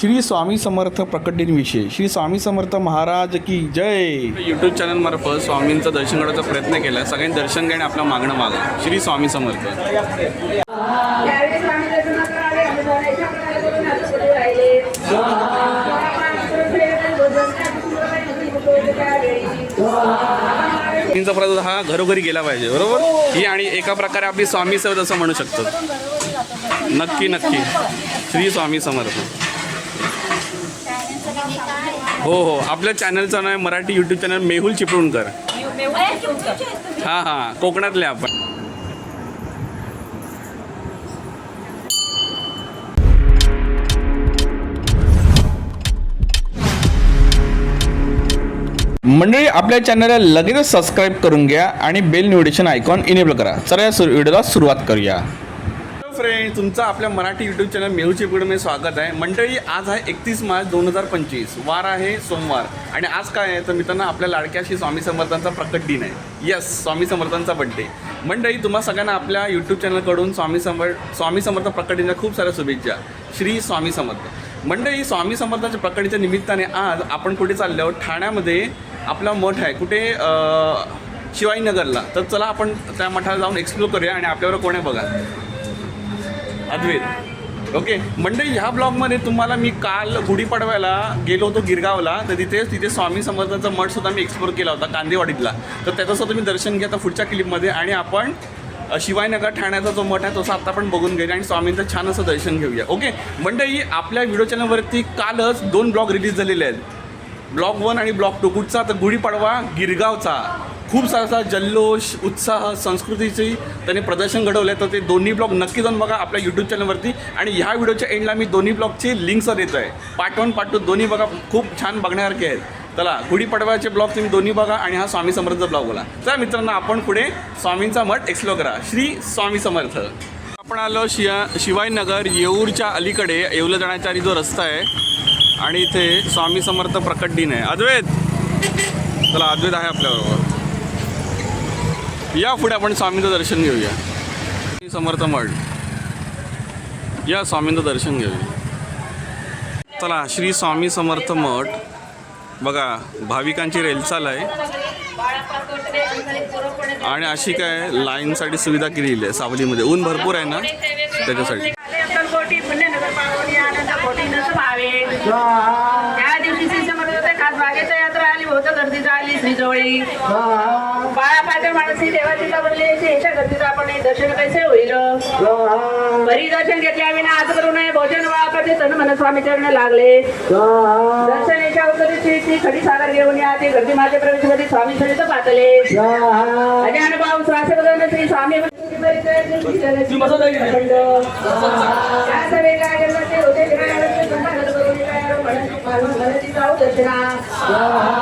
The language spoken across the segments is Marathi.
श्री स्वामी समर्थ प्रकट दिन विषय. श्री स्वामी समर्थ महाराज की जय. यूट्यूब चॅनलमार्फत स्वामींचं दर्शन घडवायचा प्रयत्न केला. सगळ्यांनी दर्शन घेणे आपलं मागणं मागा. श्री स्वामी समर्थ. स्वामींचा प्रसाद हा घरोघरी गेला पाहिजे बरोबर? ही आणि एका प्रकारे आपली स्वामी सेवा असं म्हणू शकतो. नक्की नक्की. श्री स्वामी समर्थ. हो हो. आपल्या चॅनलचं नाव मराठी यूट्यूब चॅनल मेहुल चिपळूणकर. हां हां. कोकणातले आपण. मंडळी आपल्या चॅनलला लगेचच सबस्क्राईब करून घ्या आणि बेल नोटिफिकेशन आयकॉन इनेबल करा. चला या व्हिडिओला सुरुवात करूया. फ्रेंड तुमचं आपल्या मराठी यूट्यूब चॅनल मेहू चिपळूणमध्ये स्वागत आहे. मंडळी आज आहे एकतीस मार्च दोन हजार पंचवीस. वार आहे सोमवार. आणि आज काय आहे? तर मित्रांनो आपल्या लाडक्याशी स्वामी समर्थांचा प्रकट दिन आहे. यस स्वामी समर्थांचा बड्डे मंडळी तुम्हा सगळ्यांना आपल्या यूट्यूब चॅनलकडून स्वामी समर्थ स्वामी समर्थ प्रकट दिनच्या खूप साऱ्या शुभेच्छा. श्री स्वामी समर्थ. मंडळी स्वामी समर्थांच्या प्रकटीच्या निमित्ताने आज आपण कुठे चाललो आहोत? ठाण्यामध्ये आपला मठ आहे. कुठे अं, शिवाजीनगरला. तर चला आपण त्या मठाला जाऊन एक्सप्लोर करूया आणि आपल्यावर कोण आहे बघा. अद्वैत. ओके मंडळी ह्या ब्लॉगमध्ये तुम्हाला मी काल गुढीपाडव्याला गेलो होतो गिरगावला. तर तिथे तिथे स्वामी समर्थांचा मठ सुद्धा मी एक्सप्लोर केला होता कांदेवाडीतला. तर त्याचं सुद्धा तुम्ही दर्शन घ्या पुढच्या क्लिपमध्ये आणि आपण शिवायनगर ठाण्याचा जो मठ आहे तसं आता आपण बघून घेऊया आणि स्वामींचं छान असं दर्शन घेऊया. ओके मंडळी आपल्या व्हिडिओ चॅनलवरती कालच दोन ब्लॉग रिलीज झालेले आहेत. ब्लॉक वन आणि ब्लॉक टू. कुठचा? तर गुढीपाडवा गिरगावचा. खूप सारा असा जल्लोष उत्साह संस्कृतीची त्यांनी प्रदर्शन घडवलं तर ते दोन्ही ब्लॉग नक्की जाऊन बघा आपल्या यूट्यूब चॅनलवरती आणि ह्या व्हिडिओच्या एंडला मी दोन्ही ब्लॉगची लिंक्स देतो आहे पार्ट वन पार्ट टू दोन्ही बघा खूप छान बघण्यासारखे आहेत. चला गुढीपाडव्याचे ब्लॉग तुम्ही दोन्ही बघा आणि हा स्वामी समर्थचा ब्लॉग बोला. चला मित्रांनो आपण पुढे स्वामींचा मठ एक्सप्लोर करा. श्री स्वामी समर्थ. आपण आलो शिया शिवाजीनगर येऊरच्या अलीकडे येऊला जाण्याच्या आधी जो रस्ता आहे आणि इथे स्वामी समर्थ प्रकट दिन आहे. अद्वैत! चला अद्वैत आहे आपल्याबरोबर. या पुढे आपण स्वामींचं दर्शन घेऊया. स्वामी समर्थ मठ. या स्वामींचं दर्शन घेऊया. चला श्री स्वामी समर्थ मठ. बघा भाविकांची रेलचाल आहे. आणि अशी काय लाईनसाठी सुविधा केलेली आहे सावलीमध्ये. ऊन भरपूर आहे ना त्याच्यासाठी? कोटी त्या दिवशी खास बागेच्या यात्रा आली होत गर्दी झाली श्रीजवळी. माणसी गर्दीचं आपण हे दर्शन कैसे होईल? घरी दर्शन घेतल्या विना आज करू नये भोजन वाळापाचे तन मन स्वामी चरण लागले. दर्शन याच्या अवतरी श्री श्री खडी सागर घेऊन या ते गर्दी माझे प्रवेशमध्ये स्वामी सहित पातले. अजान भाऊ श्वास श्री स्वामी दर्शन आम्ही हात पुढे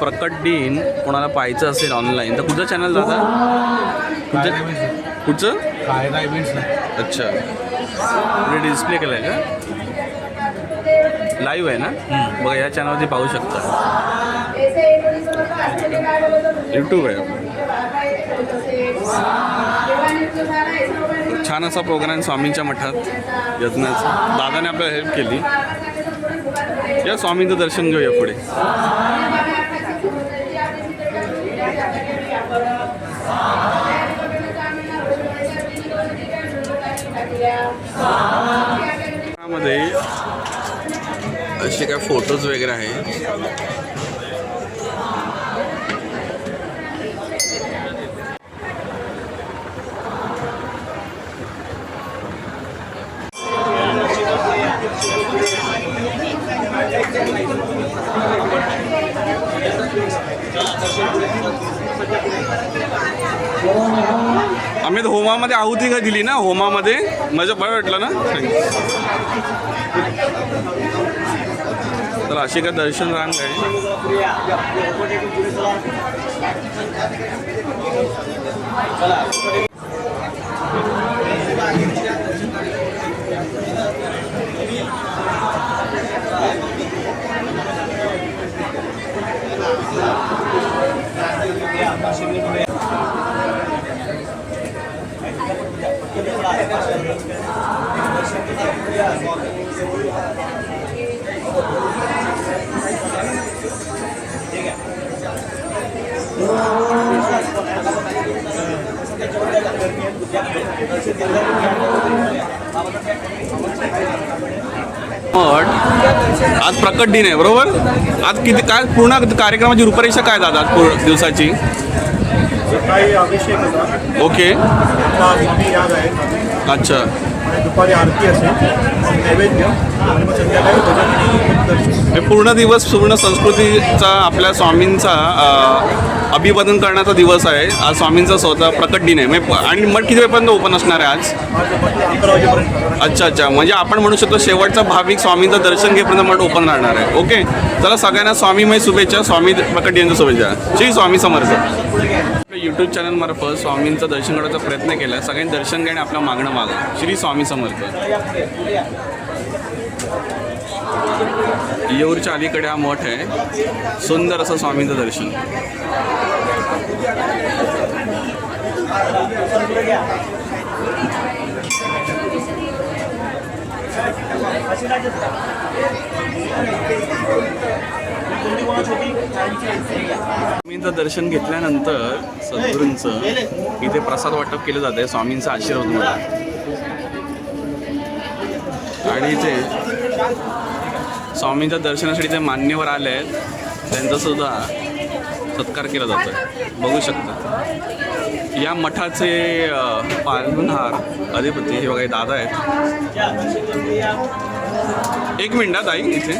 प्रकट दिन कोणाला पाहायचं असेल ऑनलाईन तर कुठचं चॅनल दादा? कुठचं कुठचं? अच्छा. म्हणजे डिस्प्ले केलं आहे का? लाईव्ह आहे ना? बघा या चॅनलवरती पाहू शकता. यूट्यूब आहे. छान असा प्रोग्राम स्वामींच्या मठात यज्ञाचा. दादाने आपल्याला हेल्प केली. या स्वामींचं दर्शन घेऊया पुढे. मध्ये असे काय फोटोज वगैरे आहेत आम्ही तर होमामध्ये आहुती का दिली ना होमामध्ये? माझं बरं वाटलं ना? तर अशी काय दर्शन रांग आहे. मठ आज प्रकट दिन आहे बरोबर? आज किती काय पूर्ण कार्यक्रमाची रूपरेषा काय दादा आज पूर्ण दिवसाची? सकाळी अभिषेक होता. ओके. याद आहे. अच्छा. आणि दुपारी आरती असेल. नैवेद्य आणि मग संध्याकाळी भजन आणि दर्शन पूर्ण दिवस पूर्ण संस्कृतीचा आपल्या स्वामींचा अभिवादन करण्याचा दिवस आहे. आज स्वामींचा स्वतः प्रकट दिन आहे. म्हणजे आणि मठ किती वेळपर्यंत ओपन असणार आहे आज? अच्छा अच्छा. म्हणजे आपण म्हणू शकतो शेवटचा भाविक स्वामींचं दर्शन घेपर्यंत मठ ओपन राहणार आहे. ओके? चला सगळ्यांना स्वामीमय शुभेच्छा स्वामी प्रकट दिनाच्या शुभेच्छा. श्री स्वामी समर्थ. आपल्या यूट्यूब चॅनलमार्फत स्वामींचं दर्शन करण्याचा प्रयत्न केला. सगळ्यांनी दर्शन घेणे आपलं मागणं मागा. श्री स्वामी समर्थ. येऊरच्या अलीकडे हा मठ आहे. सुंदर असं स्वामींचं दर्शन. स्वामींचं दर्शन घेतल्यानंतर सद्गुरूंचं इथे प्रसाद वाटप केलं जाते स्वामींचा आशीर्वाद मला आणि इथे स्वामींच्या दर्शनासाठी जे मान्यवर आले आहेत त्यांचा सुद्धा सत्कार केला जातो आहे बघू शकता. या मठाचे पालनहार अधिपती हे बघा दादा आहेत. एक मिनिटात आई इथे.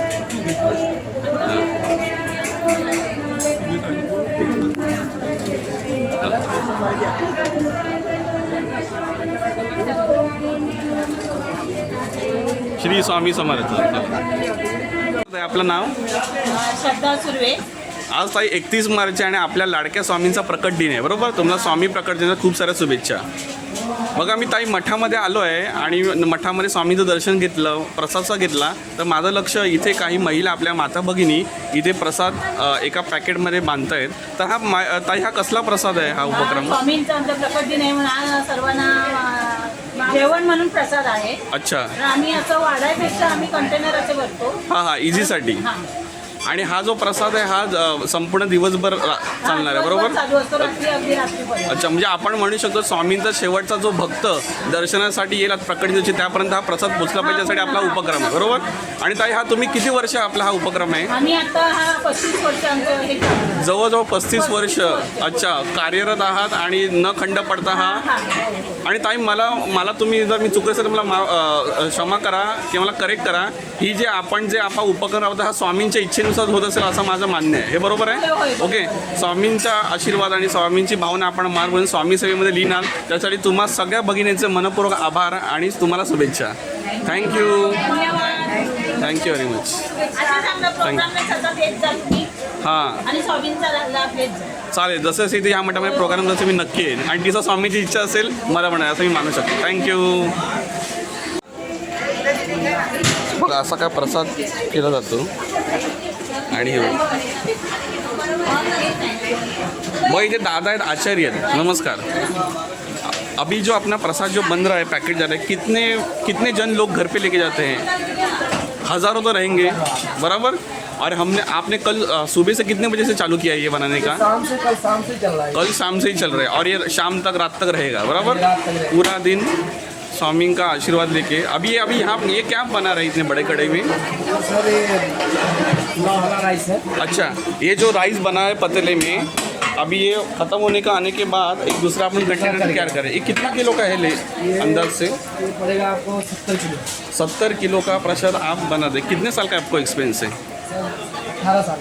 श्री स्वामी समर्थ. आपलं नाव? श्रद्धा सुर्वे. आज ताई एकतीस मार्च आणि आपल्या लाडक्या स्वामींचा प्रकट दिन आहे बरोबर? तुम्हाला स्वामी प्रकट दिनाच्या खूप साऱ्या शुभेच्छा. बघा मी ताई मठामध्ये आलो आहे आणि मठामध्ये स्वामीचं दर्शन घेतलं प्रसादचा घेतला. तर माझं लक्ष इथे काही महिला आपल्या माता भगिनी इथे प्रसाद एका पॅकेटमध्ये बांधतायत. तर हा मा ताई हा कसला प्रसाद आहे हा उपक्रम? स्वामींचा आमचा प्रकट दिन आहे म्हणून सर्वांना जेवण म्हणून प्रसाद आहे. अच्छा. तर आम्ही असं वाढायपेक्षा आम्ही कंटेनर असे भरतो. हां हां इझीसाठी हा. आणि हा जो प्रसाद आहे हा संपूर्ण दिवसभर चालणार आहे बरोबर? अच्छा म्हणजे आपण म्हणू शकतो स्वामींचा शेवटचा जो भक्त दर्शनासाठी येईल प्रकट दिवशी त्यापर्यंत हा प्रसाद पोचला पाहिजे यासाठी आपला उपक्रम आहे बरोबर? आणि ताई हा तुम्ही किती वर्ष आपला हा उपक्रम आहे? हा हे. जवळजवळ पस्तीस वर्ष अच्छा कार्यरत आहात आणि न खंड पडता हा हा. आणि ताई मला मला तुम्ही जर मी चुकलं असेल तर मला क्षमा करा किंवा मला करेक्ट करा. ही जे आपण जे आपला उपक्रम आहोत हा स्वामींच्या इच्छेनुसार होत असेल असं माझं मान्य आहे. हे बरोबर. आहे? ओके. स्वामींचा आशीर्वाद आणि स्वामींची भावना आपण मार्ग म्हणून स्वामी सेवेमध्ये लिहिणार. त्यासाठी तुम्हा सगळ्या भगिनींचे मनपूर्वक आभार आणि तुम्हाला शुभेच्छा. थँक्यू धन्यवाद. थँक्यू व्हेरी मच तुम्ही. हां. चालेल. जसं जसं इथे ह्या मठामध्ये प्रोग्राम जसं मी नक्की येईन. आणि तिचा स्वामीची इच्छा असेल मला म्हणा असं मी मानू शकतो. थँक्यू बघा असा काय प्रसाद केला जातो. आणि हे बघा. मग इथे दादा आहेत आचार्य आहेत. नमस्कार. अभी जो अपना प्रसाद जो बन रहा है पैकेट जा रहा है कितने कितने जन लोग घर पे लेके जाते हैं? हज़ारों तो रहेंगे बराबर? और हमने आपने कल सुबह से कितने बजे से चालू किया है ये बनाने का? शाम से कल शाम से चल रहा है। कल शाम से ही चल रहा है और ये शाम तक रात तक रहेगा बराबर? पूरा दिन स्वामी का आशीर्वाद लेके। अभी अभी यहाँ ये क्या बना रहे इतने बड़े कड़े में? सर ये राइस है। अच्छा ये जो राइस बना है पतीले में अभी ये खत्म होने का आने के बाद एक दूसरा अपन कंटेनर तैयार करें? ये कितना किलो का है ले अंदर से? पड़ेगा आपको सत्तर किलो। सत्तर किलो का प्रसाद आप बना दे। कितने साल का आपको एक्सपीरियंस है अठारह साल।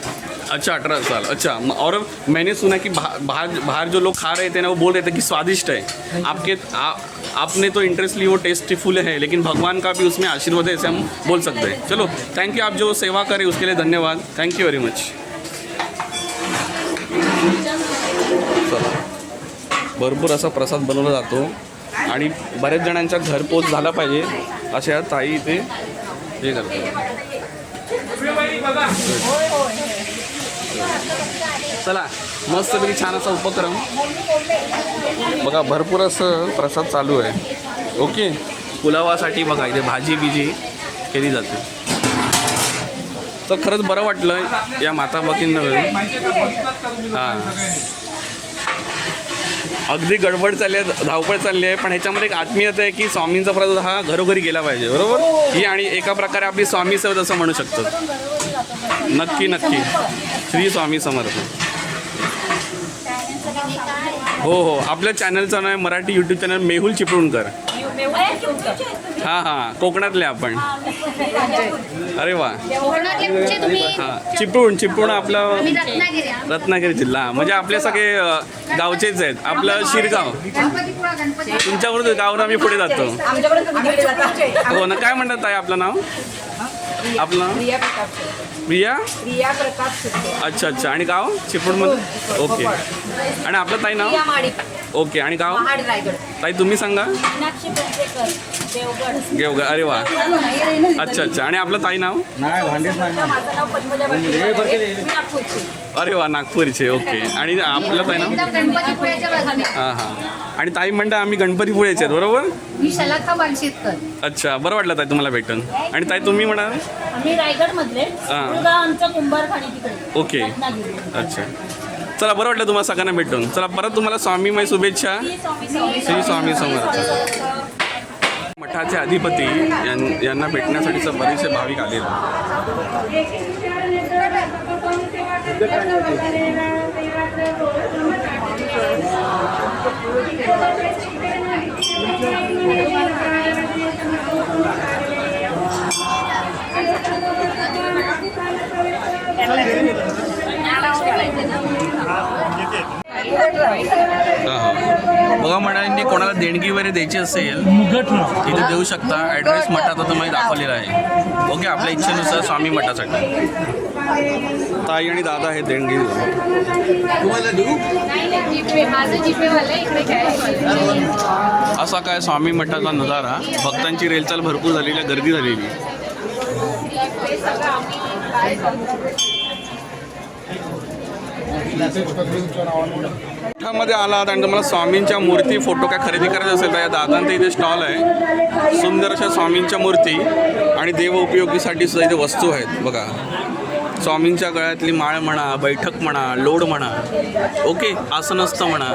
अच्छा अठारह साल। अच्छा और मैंने सुना कि बाहर बाहर बाहर जो लोग खा रहे थे ना वो बोल रहे थे कि स्वादिष्ट है। आपके आ, आपने तो इंटरेस्ट ली वो टेस्टीफुल है लेकिन भगवान का भी उसमें आशीर्वाद है ऐसे हम बोल सकते हैं। चलो थैंक यू आप जो सेवा करें उसके लिए धन्यवाद। थैंक यू वेरी मच भरपूर असा प्रसाद बनवला जातो। आणि बऱ्याच जणांच्या घरपोच झाला पाहिजे अशा ताई इथे हे करतात। चला मस्तपैकी छान असा उपक्रम. बघा भरपूर असं प्रसाद चालू आहे. ओके? पुलावासाठी बघा इथे भाजी बिजी केली जाते. तर खरंच बरं वाटलं या माता मिळून. हां. अगदी गडबड चालली आहे धावपळ चालली आहे पण ह्याच्यामध्ये एक आत्मीयता आहे की स्वामींचा प्रसाद हा घरोघरी गेला पाहिजे बरोबर? ही आणि एका प्रकारे आपली स्वामी सेवा असं म्हणू शकतो. नक्की नक्की. श्री स्वामी समर्थ. हो हो. आपल्या चॅनलचं नाव आहे मराठी यूट्यूब चॅनल मेहुल चिपळूणकर. हां हां. कोकणातले आपण. अरे वा. हां. चिपळूण चिपळूण आपला रत्नागिरी जिल्हा. हां. म्हणजे आपले सगळे गावचेच आहेत. आपलं शिरगाव. तुमच्याकडून गणपती तुमच्यावर आम्ही पुढे जातो. हो ना. काय म्हणतात ताई आपलं नाव? आपलं नाव? प्रिया? प्रिया प्रताप अच्छा अच्छा. आणि गाव? चिपळूणमध्ये? ओके. आणि आपलं ताई नाव? माडिक. ओके. आणि गाव? महाड रायगड. ताई तुम्ही सांगा. देवगड. अरे वा. अच्छा अच्छा. आणि आपलं ताई नाव? माझं नाव पद्मजा बर्डे. मी नागपूरची अरे वा नागपूरचे. ओके. आणि आपलं ताई नाव? हां हां. आणि ताई म्हणता आम्ही गणपतीपुळेचे आहेत बरोबर? मी शलाखा बालशेतकर अच्छा. बरं वाटलं ताई तुम्हाला भेटून. आणि ताई तुम्ही म्हणा आम्ही रायगड मधले हा. मुलगा आमचं कुंभारखाणी तिकडे. ओके. रत्नागिरी. अच्छा. चला बरं वाटलं तुम्हाला सगळ्यांना भेटून. चला परत तुम्हाला स्वामीमय शुभेच्छा. श्री स्वामी समर्थ. मठाचे अधिपती यां- यांना भेटण्यासाठीचं बरेचसे भाविक आलेले आहेत. हां हां बघा मंडळींनी कोणाला देणगी वगैरे द्यायची असेल इथे देऊ शकता. ॲड्रेस मठाचा तुम्हाला दाखवलेला आहे. ओके आपल्या इच्छेनुसार स्वामी मठासाठी. ताई आणि दादा हे देणगी देऊ. जीपे. माझं जीपे वाला इकडे काय असा काय स्वामी मठाचा नजारा. भक्तांची रेलचाल भरपूर झालेली गर्दी झालेली मध्ये आलात आणि तुम्हाला स्वामींच्या मूर्ती फोटो काय खरेदी करायचा असेल तर या दादांचा इथे स्टॉल आहे. सुंदर अशा स्वामींच्या मूर्ती आणि देव उपयोगीसाठी सुद्धा इथे वस्तू आहेत. बघा. स्वामींच्या गळ्यातली माळ म्हणा बैठक म्हणा लोड म्हणा ओके आसनस्थ म्हणा.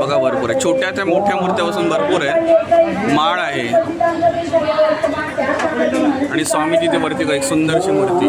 बघा भरपूर आहे. छोट्या त्या मोठ्या मूर्त्यापासून भरपूर आहे. माळ आहे. आणि स्वामी तिथे वरती एक सुंदरशी मूर्ती.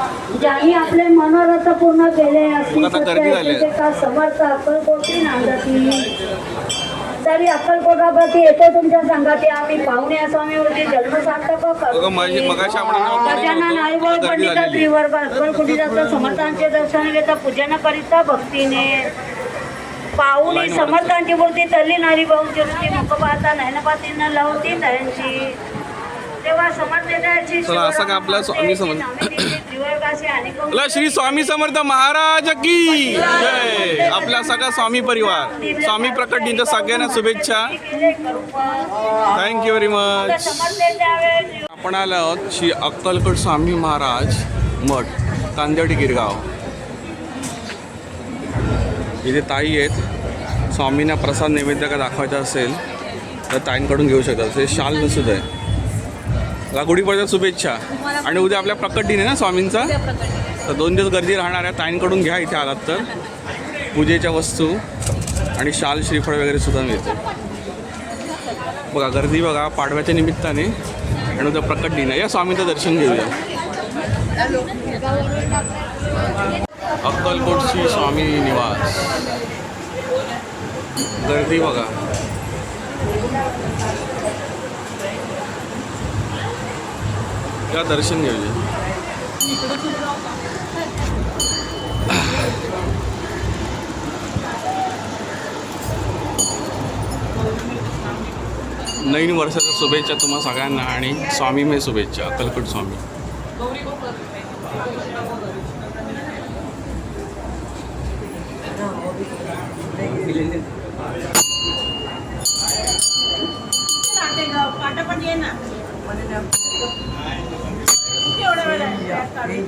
ज्यांनी आपले मनोरथ पूर्ण केले आहे. का समर्थ अक्कलकोटी नांदती तरी अक्कलकोटाप्रती येतो तुमच्या संगाती आम्ही पाहुणे गजानन आईवळ होतं, पंडित समर्थांचे दर्शन घेता पूजन करिता भक्तीने पाहुणी समर्थांची मूर्ती तल्ली नारी भाऊची वृत्ती मुख पाहता पातीनं लावती त्यांची तेव्हा समर्थाची चला, असं का आपलं स्वामी समर्थ- बोला श्री स्वामी समर्थ महाराज की जय. आपला सगळा स्वामी परिवार स्वामी प्रकट दिनच्या सगळ्यांना शुभेच्छा. थँक्यू व्हेरी मच आपण आलो आहोत श्री अक्कलकोट स्वामी महाराज मठ कांदेवाडी गिरगाव. इथे ताई आहेत. स्वामींना प्रसाद नैवेद्य का दाखवायचा असेल तर ताईंकडून घेऊ शकतात ते शाल नसुद आहे मला गुढीपाडव्या शुभेच्छा. आणि उद्या आपल्या प्रकट दिन आहे ना स्वामींचा? तर दोन दिवस गर्दी राहणार आहे. ताईंकडून घ्या इथे आलात तर. पूजेच्या वस्तू आणि शाल श्रीफळ वगैरे सुद्धा मिळते. बघा गर्दी बघा पाडव्याच्या निमित्ताने. आणि उद्या प्रकट दिन आहे. या स्वामीचं दर्शन घेऊया. अक्कलकोट श्री स्वामी निवास. गर्दी बघा. या दर्शन घेऊया नवीन वर्षाच्या शुभेच्छा तुम्हा सगळ्यांना आणि स्वामीमय शुभेच्छा अक्कलकोट स्वामी. पाटापट ये ना. आहे.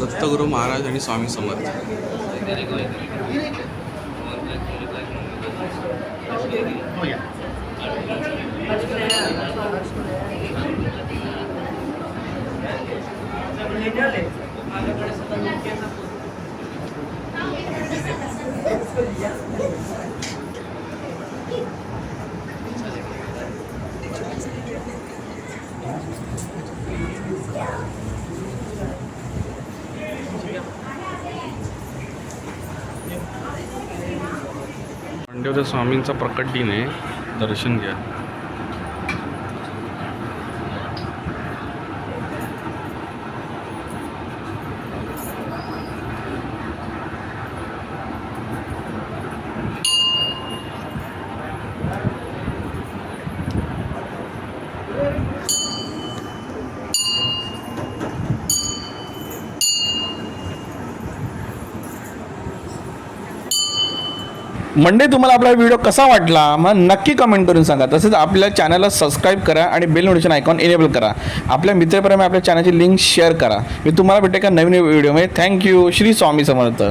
दत्तगुरू महाराज आणि स्वामी समर्थ हो पांडवच्या स्वामींचा प्रकट दिन आहे दर्शन घ्या. मंडे तुम्हाला आपला व्हिडिओ कसा वाटला मग नक्की कमेंट करून सांगा. तसेच आपल्या चॅनलला सबस्क्राईब करा आणि बेल नोटिफिकेशन आयकॉन एनेबल करा. आपल्या मित्रापर्यंत आपल्या चॅनलची लिंक शेअर करा. मी तुम्हाला भेटेल का नवीन व्हिडिओमध्ये थँक्यू श्री स्वामी समर्थ.